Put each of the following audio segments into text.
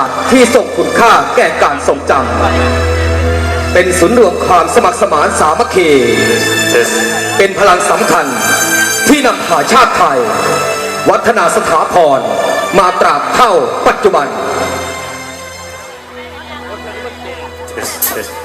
าสตร์ที่ส่งคุณค่าแก่การทรงจำเป็นศูนย์รวมความสมัครสมานสามัคคี เป็นพลังสำคัญที่นำพาชาติไทย วัฒนาสถาพร มาตราบเท่าปัจจุบันข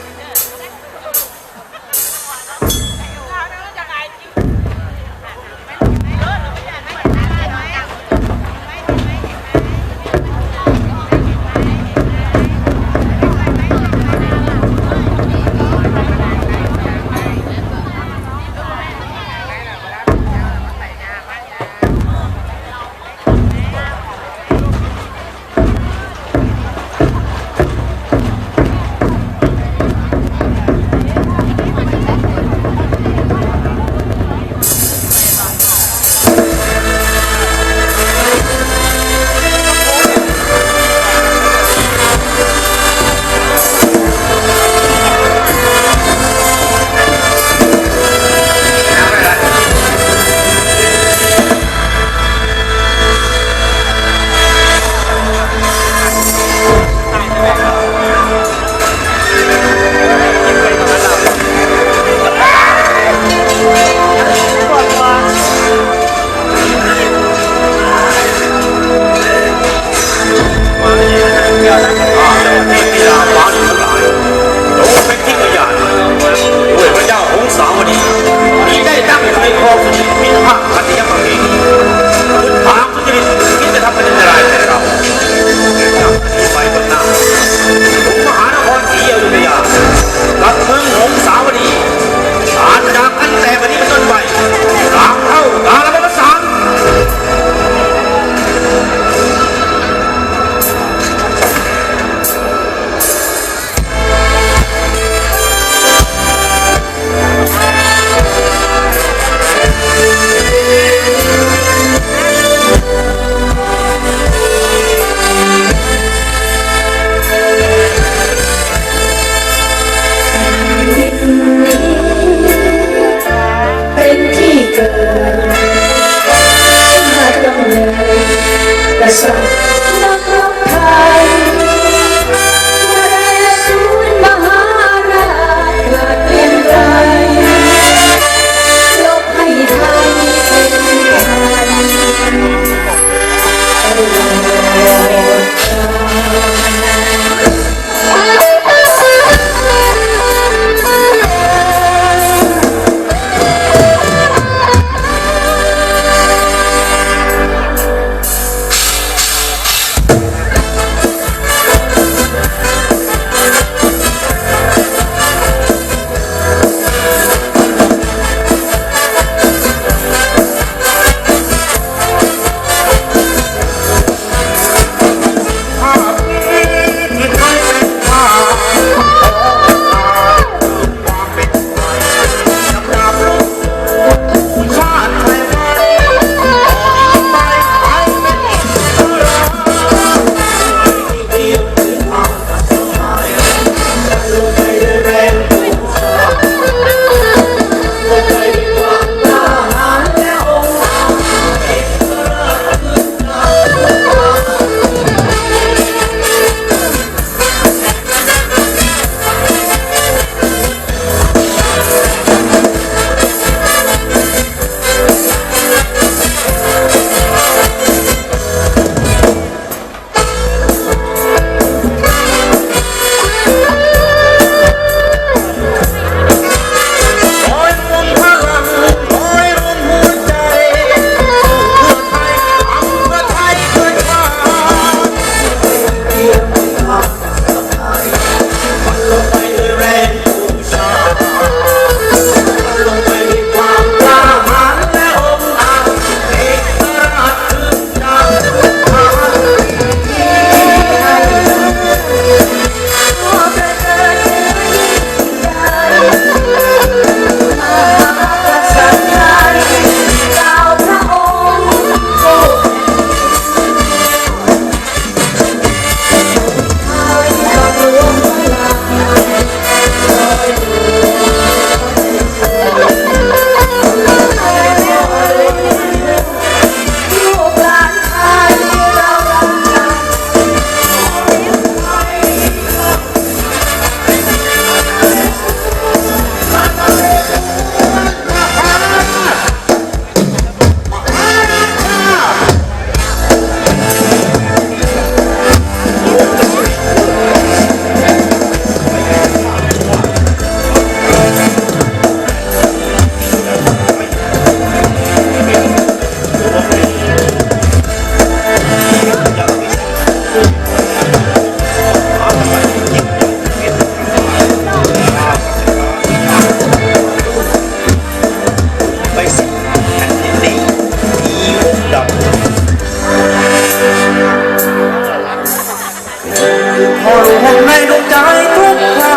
ในดวงใจทุกครา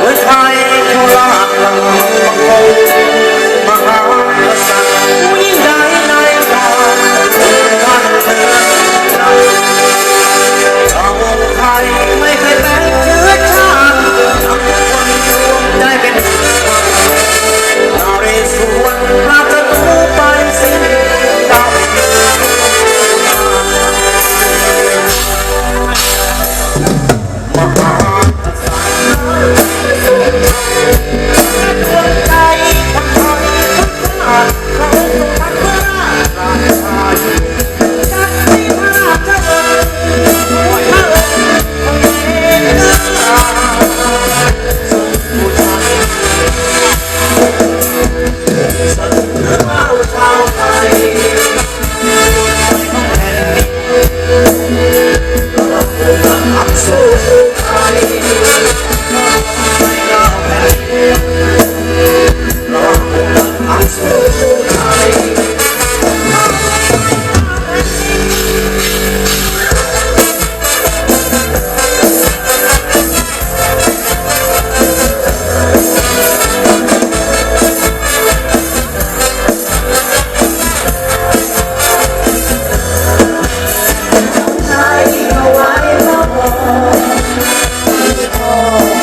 หัวใจเขาลากลัง Bye. oh.